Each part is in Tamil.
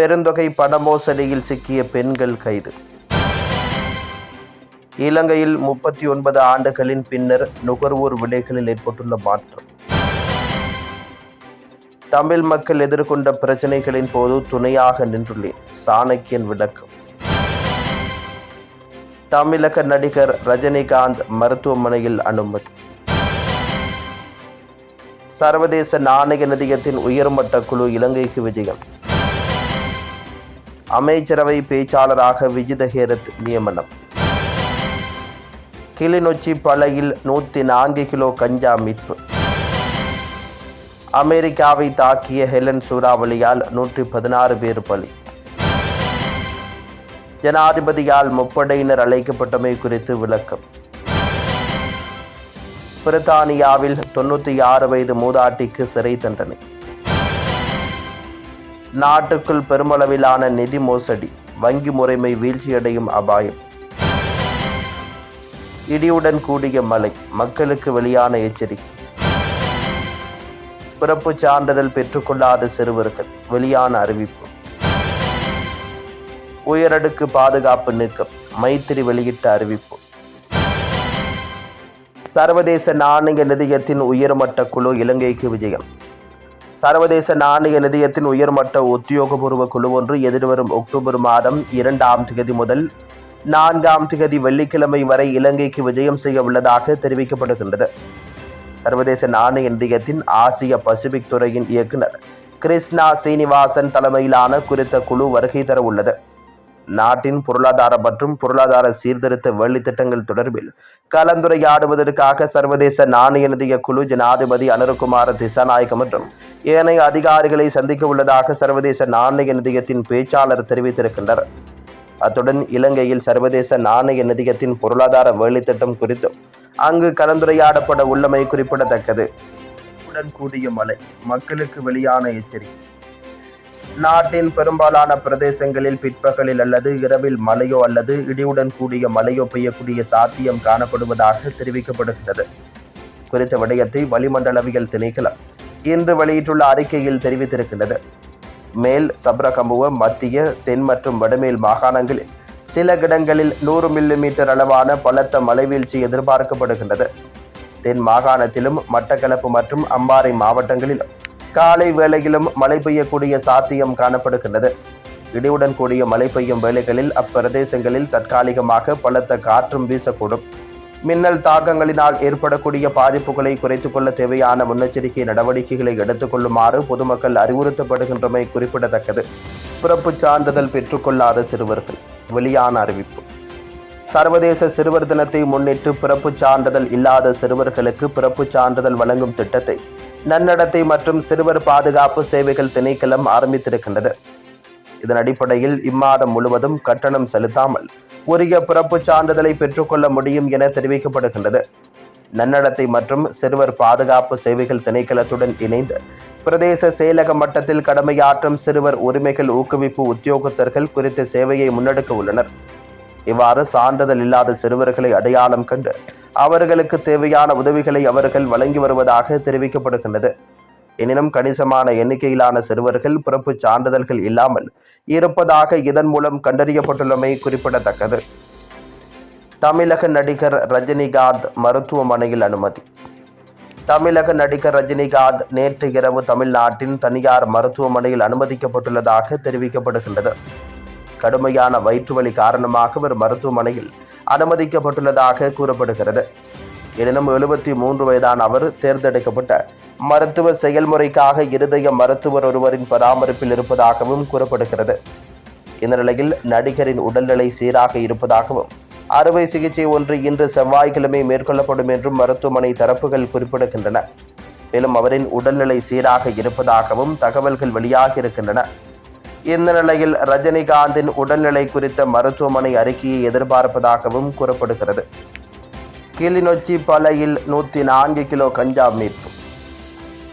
பெருந்தொகை பண மோசடியில் சிக்கிய பெண்கள் கைது. இலங்கையில் முப்பத்தி ஒன்பது ஆண்டுகளின் பின்னர் நுகர்வோர் விலைகளில் ஏற்பட்டுள்ள மாற்றம். தமிழ் மக்கள் எதிர்கொண்ட பிரச்சனைகளின் போது துணையாக நின்றுள்ளேன். சாணக்கியன் விளக்கம். தமிழக நடிகர் ரஜினிகாந்த் மருத்துவமனையில் அனுமதி. சர்வதேச நாணய நிதியத்தின் உயர்மட்ட குழு இலங்கைக்கு விஜயம். அமைச்சரவை பேச்சாளராக விஜித ஹேரத் நியமனம். கிளிநொச்சி பலையில் நூற்றி நான்கு கிலோ கஞ்சா மீட்பு. அமெரிக்காவை தாக்கிய ஹெலன் சூறாவளியால் நூற்றி பதினாறு பேர் பலி. ஜனாதிபதியால் முப்படையினர் அழைக்கப்பட்டமை குறித்து விளக்கம். பிரித்தானியாவில் தொண்ணூற்றி ஆறு வயது மூதாட்டிக்கு சிறை தண்டனை. நாட்டுக்குள் பெருமளவிலான நிதி மோசடி வங்கி முறைமை வீழ்ச்சியடையும் அபாயம். இடியுடன் கூடிய மழை மக்களுக்கு வெளியான எச்சரிக்கை. பிறப்பு சான்றிதழ் பெற்றுக்கொள்ளாத சிறுவர்கள் வெளியான அறிவிப்பு. உயரடுக்கு பாதுகாப்பு நீக்கம் மைத்திரி வெளியிட்ட அறிவிப்பு. சர்வதேச நாணய நிதியத்தின் உயர்மட்ட குழு இலங்கைக்கு விஜயம். சர்வதேச நாணய நிதியத்தின் உயர்மட்ட உத்தியோகபூர்வ குழு ஒன்று எதிர்வரும் அக்டோபர் மாதம் இரண்டாம் திகதி முதல் நான்காம் திகதி வெள்ளிக்கிழமை வரை இலங்கைக்கு விஜயம் செய்ய உள்ளதாக தெரிவிக்கப்படுகின்றது. சர்வதேச நாணய நிதியத்தின் ஆசிய பசிபிக் துறையின் இயக்குனர் கிருஷ்ணா சீனிவாசன் தலைமையிலான குறித்த குழு வருகை தர உள்ளது. நாட்டின் பொருளாதார மற்றும் பொருளாதார சீர்திருத்த வேலைத்திட்டங்கள் தொடர்பில் கலந்துரையாடுவதற்காக சர்வதேச நாணய நிதிய குழு ஜனாதிபதி அனுரகுமார திசாநாயகம் மற்றும் ஏனைய அதிகாரிகளை சந்திக்க உள்ளதாக சர்வதேச நாணய நிதியத்தின் பேச்சாளர் தெரிவித்திருக்கின்றனர். அத்துடன் இலங்கையில் சர்வதேச நாணய நிதியத்தின் பொருளாதார வேலைத்திட்டம் குறித்தும் அங்கு கலந்துரையாடப்பட உள்ளமை குறிப்பிடத்தக்கது. உடன் கூடிய மழை மக்களுக்கு வெளியான எச்சரிக்கை. நாட்டின் பெரும்பாலான பிரதேசங்களில் பிற்பகலில் அல்லது இரவில் மழையோ அல்லது இடியுடன் கூடிய மழையோ பெய்யக்கூடிய சாத்தியம் காணப்படுவதாக தெரிவிக்கப்படுகிறது குறித்த விடயத்தை வளிமண்டலவியல் திணைக்களம் இன்று வெளியிட்டுள்ள அறிக்கையில் தெரிவித்திருக்கின்றது. மேல் சப்ரகமுவ மத்திய தென் மற்றும் வடமேல் மாகாணங்களில் சில இடங்களில் நூறு மில்லி மீட்டர் அளவான பலத்த மழைவீழ்ச்சி எதிர்பார்க்கப்படுகின்றது. தென் மாகாணத்திலும் மட்டக்களப்பு மற்றும் அம்பாறை மாவட்டங்களிலும் காலை வேளையிலும் மழை பெய்யக்கூடிய சாத்தியம் காணப்படுகின்றது. இடியுடன் கூடிய மழை பெய்யும் வேளைகளில் அப்பிரதேசங்களில் தற்காலிகமாக பலத்த காற்றும் வீசக்கூடும். மின்னல் தாக்கங்களினால் ஏற்படக்கூடிய பாதிப்புகளை குறைத்துக் கொள்ள தேவையான முன்னெச்சரிக்கை நடவடிக்கைகளை எடுத்துக் கொள்ளுமாறு பொதுமக்கள் அறிவுறுத்தப்படுகின்றமை குறிப்பிடத்தக்கது. பிறப்புச் சான்றிதழ் பெற்றுக்கொள்ளாத சிறுவர்கள். வெளியான அறிவிப்பு. சர்வதேச சிறுவர் தினத்தை முன்னிட்டு பிறப்புச் சான்றிதழ் இல்லாத சிறுவர்களுக்கு பிறப்புச் சான்றிதழ் வழங்கும் திட்டத்தை நன்னடத்தை மற்றும் சிறுவர் பாதுகாப்பு சேவைகள் திணைக்களம் ஆரம்பித்திருக்கின்றது. இதன் அடிப்படையில் இம்மாதம் முழுவதும் கட்டணம் செலுத்தாமல் உரிய பிறப்புச் சான்றிதழை பெற்றுக்கொள்ள முடியும் என தெரிவிக்கப்படுகின்றது. நன்னடத்தை மற்றும் சிறுவர் பாதுகாப்பு சேவைகள் திணைக்களத்துடன் இணைந்து பிரதேச செயலக மட்டத்தில் கடமையாற்றும் சிறுவர் உரிமைகள் ஊக்குவிப்பு உத்தியோகத்தர்கள் குறித்த சேவையை முன்னெடுக்க உள்ளனர். இவ்வாறு சான்றிதழ் இல்லாத சிறுவர்களை அடையாளம் கண்டு அவர்களுக்கு தேவையான உதவிகளை அவர்கள் வழங்கி வருவதாக தெரிவிக்கப்படுகின்றது. எனினும் கணிசமான எண்ணிக்கையிலான சிறுவர்கள் பிறப்புச் சான்றிதழ்கள் இல்லாமல் இருப்பதாக இதன் மூலம் கண்டறியப்பட்டுள்ளமை குறிப்பிடத்தக்கது. தமிழக நடிகர் ரஜினிகாந்த் மருத்துவமனையில் அனுமதி. தமிழக நடிகர் ரஜினிகாந்த் நேற்று இரவு தமிழ்நாட்டின் தனியார் மருத்துவமனையில் அனுமதிக்கப்பட்டுள்ளதாக தெரிவிக்கப்படுகின்றது. கடுமையான வயிற்றுவலி காரணமாக அவர் மருத்துவமனையில் அனுமதிக்கப்பட்டுள்ளதாக கூறப்படுகிறது. எனினும் எழுபத்தி மூன்று வயதான அவர் தேர்ந்தெடுக்கப்பட்ட மருத்துவ செயல்முறைக்காக இருதய மருத்துவர் ஒருவரின் பராமரிப்பில் இருப்பதாகவும் கூறப்படுகிறது. இந்த நிலையில் நடிகரின் உடல்நிலை சீராக இருப்பதாகவும் அறுவை சிகிச்சை ஒன்று இன்று செவ்வாய்க்கிழமை மேற்கொள்ளப்படும் என்றும் மருத்துவமனை தரப்புகள் குறிப்பிடுகின்றன. மேலும் அவரின் உடல்நிலை சீராக இருப்பதாகவும் தகவல்கள் வெளியாகியிருக்கின்றன. இந்த நிலையில் ரஜினிகாந்தின் உடல்நிலை குறித்த மருத்துவமனை அறிக்கையை எதிர்பார்ப்பதாகவும் கூறப்படுகிறது. கிளிநொச்சி பலையில் நூற்றி நான்கு கிலோ கஞ்சா மீட்பு.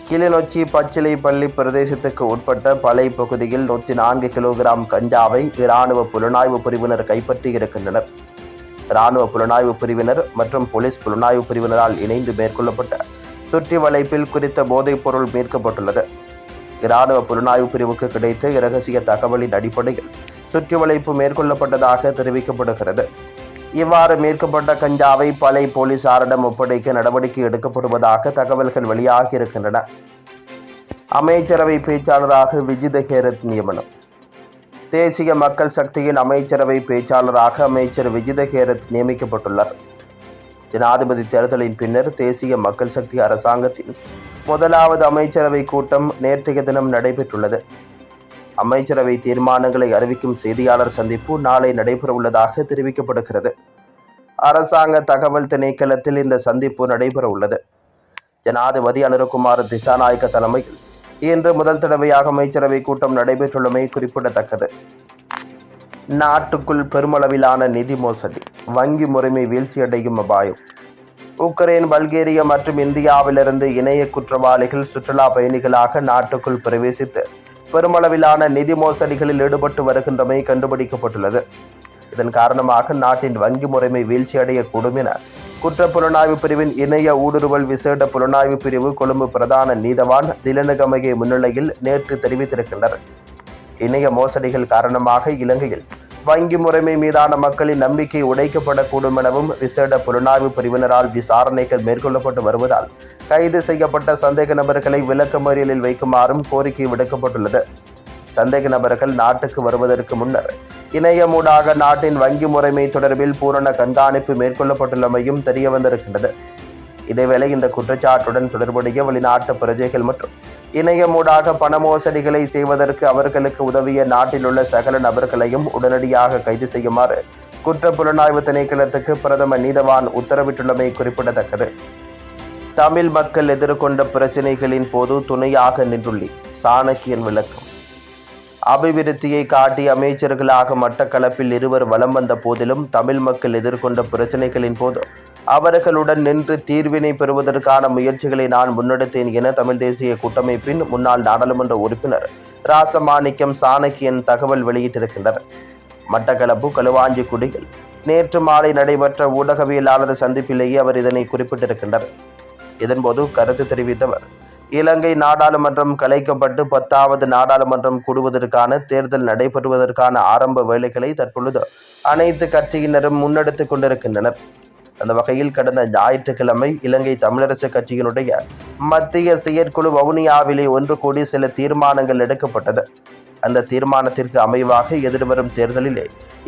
கிளிநொச்சி பச்சிலைப்பள்ளி பிரதேசத்துக்கு உட்பட்ட பலை பகுதியில் நூற்றி நான்கு கிலோகிராம் கஞ்சாவை இராணுவ புலனாய்வு பிரிவினர் கைப்பற்றி இருக்கின்றனர். இராணுவ புலனாய்வு பிரிவினர் மற்றும் போலீஸ் புலனாய்வு பிரிவினரால் இணைந்து மேற்கொள்ளப்பட்ட சுற்றி வளைப்பில் குறித்த போதைப் பொருள் மீட்கப்பட்டுள்ளது. இராணுவ புலனாய்வு பிரிவுக்கு கிடைத்த இரகசிய தகவலின் அடிப்படையில் சுற்றிவளைப்பு மேற்கொள்ளப்பட்டதாக தெரிவிக்கப்படுகிறது. இவ்வாறு மீட்கப்பட்ட கஞ்சாவை பலை போலீசாரிடம் ஒப்படைக்க நடவடிக்கை எடுக்கப்படுவதாக தகவல்கள் வெளியாகி இருக்கின்றன அமைச்சரவை பேச்சாளராக விஜித ஹேரத் நியமனம். தேசிய மக்கள் சக்தியின் அமைச்சரவை பேச்சாளராக அமைச்சர் விஜித ஹேரத் நியமிக்கப்பட்டுள்ளார். ஜனாதிபதி தேர்தலின் பின்னர் தேசிய மக்கள் சக்தி அரசாங்கத்தின் முதலாவது அமைச்சரவை கூட்டம் நேற்றைய தினம் நடைபெற்றுள்ளது. அமைச்சரவை தீர்மானங்களை அறிவிக்கும் செய்தியாளர் சந்திப்பு நாளை நடைபெறவுள்ளதாக தெரிவிக்கப்படுகிறது. அரசாங்க தகவல் திணைக்களத்தில் இந்த சந்திப்பு நடைபெறவுள்ளது. ஜனாதிபதி அனுரகுமார் திசாநாயக்க தலைமையில் இன்று முதல் தடவையாக அமைச்சரவை கூட்டம் நடைபெற்றுள்ளமை குறிப்பிடத்தக்கது. நாட்டுக்குள் பெருமளவிலான நிதி மோசடி. வங்கி முறைமை வீழ்ச்சியடையும் அபாயம். உக்ரைன் பல்கேரியா மற்றும் இந்தியாவிலிருந்து இணைய குற்றவாளிகள் சுற்றுலா பயணிகளாக நாட்டுக்குள் பிரவேசித்து பெருமளவிலான நிதி மோசடிகளில் ஈடுபட்டு வருகின்றமை கண்டுபிடிக்கப்பட்டுள்ளது. இதன் காரணமாக நாட்டின் வங்கி முறைமை வீழ்ச்சியடையக்கூடும் என குற்ற புலனாய்வு பிரிவின் இணைய ஊடுருவல் விசேட புலனாய்வு பிரிவு கொழும்பு பிரதான நீதவான் திலனகமகே முன்னிலையில் நேற்று தெரிவித்திருக்கின்றனர் இணைய மோசடிகள் காரணமாக இலங்கையில் வங்கி முறைமை மீதான மக்களின் நம்பிக்கை உடைக்கப்படக்கூடும் எனவும் விசேட புலனாய்வு பிரிவினரால் விசாரணைகள் மேற்கொள்ளப்பட்டு வருவதால் கைது செய்யப்பட்ட சந்தேக நபர்களை விளக்கமறியலில் வைக்குமாறும் கோரிக்கை விடுக்கப்பட்டுள்ளது. சந்தேக நபர்கள் நாட்டுக்கு வருவதற்கு முன்னர் இணையமூடாக நாட்டின் வங்கி முறைமை தொடர்பில் பூரண கண்காணிப்பு மேற்கொள்ளப்பட்டுள்ளமையும் தெரியவந்திருக்கின்றது. இதேவேளை இந்த குற்றச்சாட்டுடன் தொடர்புடைய வெளிநாட்டு பிரஜைகள் மற்றும் இணையமூடாக பண மோசடிகளை செய்வதற்கு அவர்களுக்கு உதவிய நாட்டில் உள்ள சகல நபர்களையும் உடனடியாக கைது செய்யுமாறு குற்ற புலனாய்வு திணைக்களத்துக்கு பிரதம நீதவான் உத்தரவிட்டுள்ளமை குறிப்பிடத்தக்கது. தமிழ் மக்கள் எதிர்கொண்ட பிரச்சினைகளின் போது துணையாக நின்றுள்ளி. சாணக்கியன் விளக்கம். அபிவிருத்தியை காட்டி அமைச்சர்களாக மட்டக்களப்பில் இருவர் வலம் வந்த போதிலும் தமிழ் மக்கள் எதிர்கொண்ட பிரச்சினைகளின் போது அவர்களுடன் நின்று தீர்வினை பெறுவதற்கான முயற்சிகளை நான் முன்னெடுத்தேன் என தமிழ் தேசிய கூட்டமைப்பின் முன்னாள் நாடாளுமன்ற உறுப்பினர் ராசமாணிக்கம் சாணக்கியன் தகவல் வெளியிட்டிருக்கின்றனர். மட்டக்களப்பு களுவாஞ்சிக்குடியில் நேற்று மாலை நடைபெற்ற ஊடகவியலாளர் சந்திப்பிலேயே அவர் இதனை குறிப்பிட்டிருக்கின்றனர் இதன்போது கருத்து தெரிவித்தவர் இலங்கை நாடாளுமன்றம் கலைக்கப்பட்டு பத்தாவது நாடாளுமன்றம் கூடுவதற்கான தேர்தல் நடைபெறுவதற்கான ஆரம்ப வேலைகளை தற்பொழுது அனைத்து கட்சியினரும் முன்னெடுத்துக் கொண்டிருக்கின்றனர். அந்த வகையில் கடந்த ஞாயிற்றுக்கிழமை இலங்கை தமிழரசு கட்சியினுடைய மத்திய செயற்குழு வவுனியாவிலே ஒன்று கூடி சில தீர்மானங்கள் எடுக்கப்பட்டது. அந்த தீர்மானத்திற்கு அமைவாக எதிர்வரும் தேர்தலிலே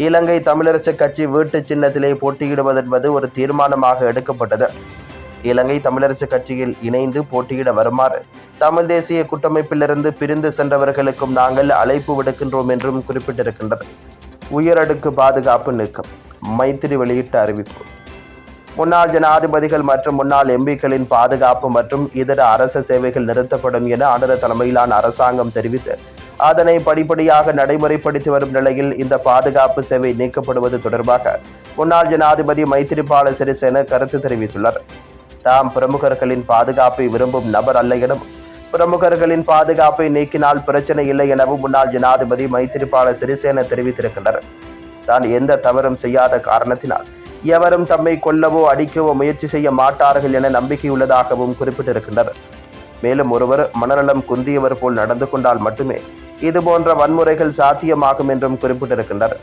இலங்கை தமிழரசு கட்சி வீட்டு சின்னத்திலே போட்டியிடுவதென்பது ஒரு தீர்மானமாக எடுக்கப்பட்டது. இலங்கை தமிழரசு கட்சியில் இணைந்து போட்டியிட வருமாறு தமிழ் தேசிய கூட்டமைப்பிலிருந்து பிரிந்து சென்றவர்களுக்கும் நாங்கள் அழைப்பு விடுக்கின்றோம் என்றும் குறிப்பிட்டிருக்கின்றது. உயரடுக்கு பாதுகாப்பு நீக்கம் மைத்திரி வெளியிட்ட அறிவிப்பு. முன்னாள் ஜனாதிபதிகள் மற்றும் முன்னாள் எம்பிக்களின் பாதுகாப்பு மற்றும் இதர அரச சேவைகள் நிறுத்தப்படும் என ஆண்டர தலைமையிலான அரசாங்கம் தெரிவித்து அதனை படிப்படியாக நடைமுறைப்படுத்தி வரும் நிலையில் இந்த பாதுகாப்பு சேவை நீக்கப்படுவது தொடர்பாக முன்னாள் ஜனாதிபதி மைத்திரிபால சிறிசேன கருத்து தெரிவித்துள்ளார் தாம் பிரமுகர்களின் பாதுகாப்பை விரும்பும் நபர் அல்ல எனவும் பிரமுகர்களின் பாதுகாப்பை நீக்கினால் பிரச்சனை இல்லை எனவும் முன்னாள் ஜனாதிபதி மைத்திரிபால சிறிசேன தெரிவித்திருக்கின்றனர். தான் எந்த தவறும் செய்யாத காரணத்தினால் எவரும் தம்மை கொல்லவோ அடிக்கவோ முயற்சி செய்ய மாட்டார்கள் என நம்பிக்கையுள்ளதாகவும் குறிப்பிட்டிருக்கின்றனர். மேலும் ஒருவர் மனநலம் குந்தியவர் போல் நடந்து கொண்டால் மட்டுமே இதுபோன்ற வன்முறைகள் சாத்தியமாகும் என்றும் குறிப்பிட்டிருக்கின்றனர்.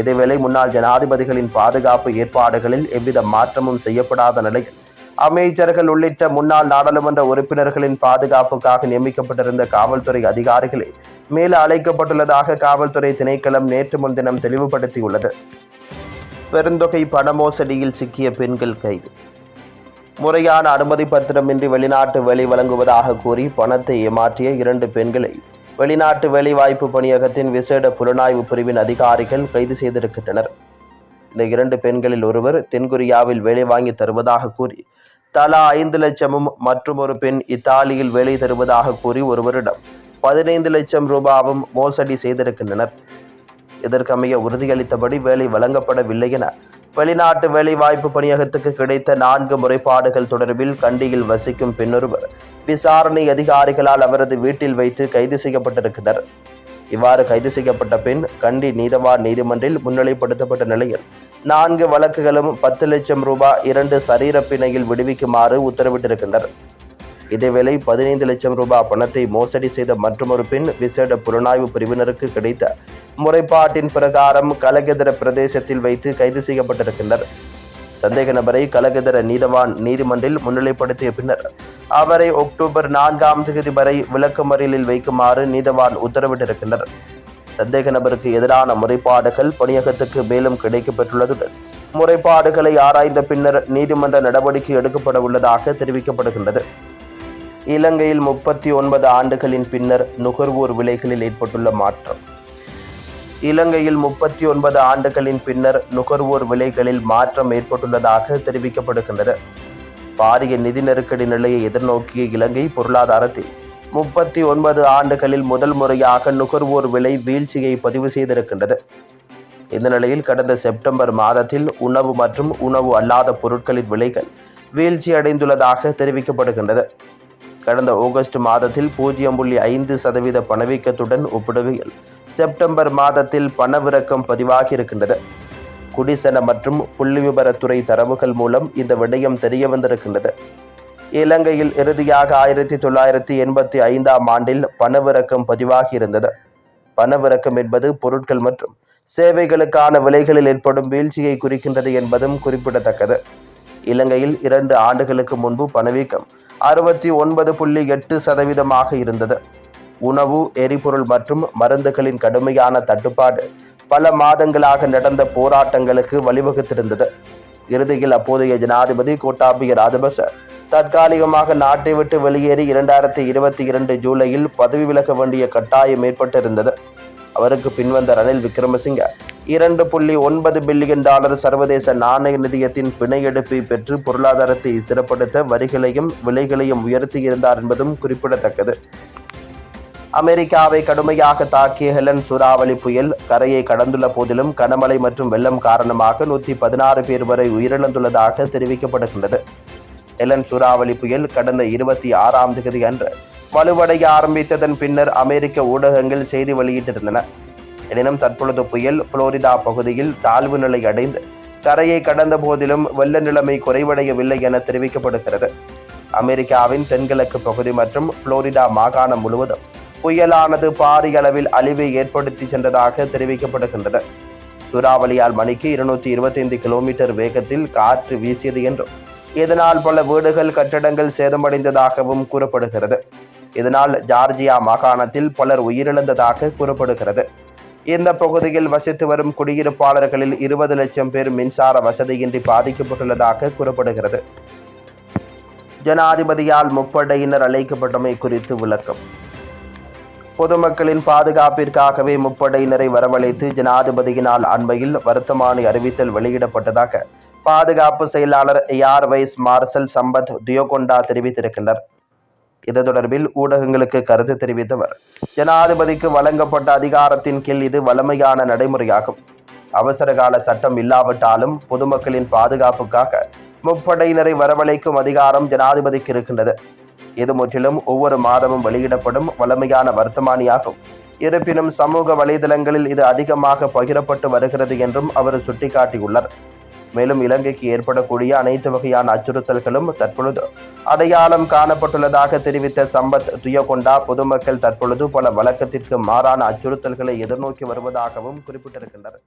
இதேவேளை முன்னாள் ஜனாதிபதிகளின் பாதுகாப்பு ஏற்பாடுகளில் எவ்வித மாற்றமும் செய்யப்படாத நிலையில் அமைச்சர்கள் உள்ளிட்ட முன்னாள் நாடாளுமன்ற உறுப்பினர்களின் பாதுகாப்புக்காக நியமிக்கப்பட்டிருந்த காவல்துறை அதிகாரிகளே மேல அழைக்கப்பட்டுள்ளதாக காவல்துறை திணைக்களம் நேற்று முன்தினம் தெளிவுபடுத்தியுள்ளது. பெருந்தொகை பண மோசடியில் சிக்கிய பெண்கள் கைது. முறையான அனுமதி பத்திரமின்றி வெளிநாட்டு வேலை வழங்குவதாக கூறி பணத்தை ஏமாற்றிய இரண்டு பெண்களை வெளிநாட்டு வேலைவாய்ப்பு பணியகத்தின் விசேட புலனாய்வு பிரிவின் அதிகாரிகள் கைது செய்திருக்கின்றனர். இந்த இரண்டு பெண்களில் ஒருவர் தென்கொரியாவில் வேலை வாங்கி தருவதாக கூறி தலா ஐந்து லட்சமும் மற்றும் ஒரு பெண் இத்தாலியில் வேலை தருவதாக கூறி ஒருவரிடம் பதினைந்து லட்சம் ரூபாவும் மோசடி செய்திருக்கின்றனர். இதற்கமைய உறுதியளித்தபடி வேலை வழங்கப்படவில்லை என வெளிநாட்டு வேலைவாய்ப்பு பணியகத்துக்கு கிடைத்த நான்கு முறைப்பாடுகள் தொடர்பில் கண்டியில் வசிக்கும் பெண்ணொருவர் விசாரணை அதிகாரிகளால் அவரது வீட்டில் வைத்து கைது செய்யப்பட்டிருக்கிறார் இவ்வாறு கைது செய்யப்பட்ட பெண் கண்டி நீதவான் நீதிமன்றில் முன்னிலைப்படுத்தப்பட்ட நிலையில் நான்கு வழக்குகளும் பத்து லட்சம் ரூபாய் இரண்டு சரீர பிணையில் விடுவிக்குமாறு உத்தரவிட்டிருக்கின்றனர். இதேவேளை பதினைந்து லட்சம் ரூபாய் பணத்தை மோசடி செய்த மற்றொரு பெண் விசேட புலனாய்வு பிரிவினருக்கு கிடைத்த முறைப்பாட்டின் பிரகாரம் கலகெதர பிரதேசத்தில் வைத்து கைது செய்யப்பட்டிருக்கின்றனர். சந்தேக நபரை கலகெதர நீதவான் நீதிமன்றில் முன்னிலைப்படுத்திய பின்னர் அவரை அக்டோபர் நான்காம் தேதி வரை விளக்கமறியலில் வைக்குமாறு நீதவான் உத்தரவிட்டிருக்கின்றனர். சந்தேக நபருக்கு எதிரான முறைப்பாடுகள் பணியகத்துக்கு மேலும் கிடைக்கப்பெற்றுள்ளதுடன் முறைப்பாடுகளை ஆராய்ந்த பின்னர் நீதிமன்ற நடவடிக்கை எடுக்கப்பட உள்ளதாக தெரிவிக்கப்படுகின்றது. இலங்கையில் முப்பத்தி ஒன்பது ஆண்டுகளின் பின்னர் நுகர்வோர் விலைகளில் ஏற்பட்டுள்ள மாற்றம். இலங்கையில் முப்பத்தி ஒன்பது ஆண்டுகளின் பின்னர் நுகர்வோர் விலைகளில் மாற்றம் ஏற்பட்டுள்ளதாக தெரிவிக்கப்படுகின்றது. பாரிய நிதி நெருக்கடி நிலையை எதிர்நோக்கிய இலங்கை பொருளாதாரத்தில் முப்பத்தி ஒன்பது ஆண்டுகளில் முதல் முறையாக நுகர்வோர் விலை வீழ்ச்சியை பதிவு செய்திருக்கின்றது. இந்த நிலையில் கடந்த செப்டம்பர் மாதத்தில் உணவு மற்றும் உணவு அல்லாத பொருட்களின் விலைகள் வீழ்ச்சி அடைந்துள்ளதாக தெரிவிக்கப்படுகின்றது. கடந்த ஆகஸ்ட் மாதத்தில் பூஜ்ஜியம் புள்ளி ஐந்து சதவீத பணவீக்கத்துடன் ஒப்பிடுகையில் செப்டம்பர் மாதத்தில் பணவிறக்கம் பதிவாகி இருக்கின்றது. குடிசன மற்றும் புள்ளிவிபரத்துறை தரவுகள் மூலம் இந்த விடயம் தெரிய வந்திருக்கின்றது. இலங்கையில் இறுதியாக ஆயிரத்தி தொள்ளாயிரத்தி எண்பத்தி ஐந்தாம் ஆண்டில் பணவிறக்கம் பதிவாகி இருந்தது. பணவிறக்கம் என்பது பொருட்கள் மற்றும் சேவைகளுக்கான விலைகளில் ஏற்படும் வீழ்ச்சியை குறிக்கின்றது என்பதும் குறிப்பிடத்தக்கது. இலங்கையில் இரண்டு ஆண்டுகளுக்கு முன்பு பணவீக்கம் அறுபத்தி ஒன்பது புள்ளி எட்டு சதவீதமாக இருந்தது. உணவு எரிபொருள் மற்றும் மருந்துகளின் கடுமையான தட்டுப்பாடு பல மாதங்களாக நடந்த போராட்டங்களுக்கு வழிவகுத்திருந்தது. இறுதியில் அப்போதைய ஜனாதிபதி கோட்டாபிய ராஜபக்ச தற்காலிகமாக நாட்டை விட்டு வெளியேறி இரண்டாயிரத்தி இருபத்தி இரண்டு ஜூலையில் பதவி விலக வேண்டிய கட்டாயம் ஏற்பட்டிருந்தது. அவருக்கு பின்வந்த ரணில் விக்ரமசிங்க இரண்டு புள்ளி ஒன்பது பில்லியன் டாலர் சர்வதேச நாணய நிதியத்தின் பிணை எடுப்பை பெற்று பொருளாதாரத்தை சிறப்படுத்த வரிகளையும் விலைகளையும் உயர்த்தியிருந்தார் என்பதும் குறிப்பிடத்தக்கது. அமெரிக்காவை கடுமையாக தாக்கிய ஹெலன் சூறாவளி புயல் கரையை கடந்துள்ள போதிலும் கனமழை மற்றும் வெள்ளம் காரணமாக நூற்றி பதினாறு பேர் வரை உயிரிழந்துள்ளதாக தெரிவிக்கப்படுகின்றது. எலன் சூறாவளி புயல் கடந்த இருபத்தி ஆறாம் தேதி அன்று வலுவடைய ஆரம்பித்ததன் பின்னர் அமெரிக்க ஊடகங்கள் செய்தி வெளியிட்டிருந்தன. எனினும் தற்பொழுது புயல் புளோரிடா பகுதியில் தாழ்வு நிலை அடைந்து கரையை கடந்த போதிலும் வெள்ள நிலைமை குறைவடையவில்லை என தெரிவிக்கப்படுகிறது. அமெரிக்காவின் தென்கிழக்கு பகுதி மற்றும் புளோரிடா மாகாணம் முழுவதும் புயலானது பாரிய அளவில் அழிவை ஏற்படுத்தி சென்றதாக தெரிவிக்கப்படுகின்றது சூறாவளியால் மணிக்கு இருநூற்றி இருபத்தைந்து கிலோமீட்டர் வேகத்தில் காற்று வீசியது என்றும் இதனால் பல வீடுகள் கட்டடங்கள் சேதமடைந்ததாகவும் கூறப்படுகிறது. இதனால் ஜார்ஜியா மாகாணத்தில் பலர் உயிரிழந்ததாக கூறப்படுகிறது. இந்த பகுதியில் வசித்து வரும் குடியிருப்பாளர்களில் இருபது லட்சம் பேர் மின்சார வசதியின்றி பாதிக்கப்பட்டுள்ளதாக கூறப்படுகிறது. ஜனாதிபதியால் முப்படையினர் அழைக்கப்பட்டமை குறித்து விளக்கம். பொதுமக்களின் பாதுகாப்பிற்காகவே முப்படையினரை வரவழைத்து ஜனாதிபதியினால் அண்மையில் வருத்தமானி அறிவித்தல் வெளியிடப்பட்டதாக பாதுகாப்பு செயலாளர் air vice marshal Sampath Thuyacontha தெரிவித்திருக்கின்றனர் இது தொடர்பில் ஊடகங்களுக்கு கருத்து தெரிவித்தவர். ஜனாதிபதிக்கு வழங்கப்பட்ட அதிகாரத்தின் கீழ் இது வலிமையான நடைமுறையாகும். அவசர கால சட்டம் இல்லாவிட்டாலும் பொதுமக்களின் பாதுகாப்புக்காக முப்படையினரை வரவழைக்கும் அதிகாரம் ஜனாதிபதிக்கு இருக்கின்றது. இது முற்றிலும் ஒவ்வொரு மாதமும் வெளியிடப்படும் வலிமையான வர்த்தமானியாகும். இருப்பினும் சமூக வலைதளங்களில் இது அதிகமாக பகிரப்பட்டு வருகிறது என்றும் அவர் சுட்டிக்காட்டியுள்ளார். மேலும் இலங்கைக்கு ஏற்படக்கூடிய அனைத்து வகையான அச்சுறுத்தல்களும் தற்பொழுது அடையாளம் காணப்பட்டுள்ளதாக தெரிவித்த சம்பத் துயகொண்டா பொதுமக்கள் தற்பொழுது பல வழக்கத்திற்கு மாறான அச்சுறுத்தல்களை எதிர்நோக்கி வருவதாகவும் குறிப்பிட்டிருக்கின்றனர்.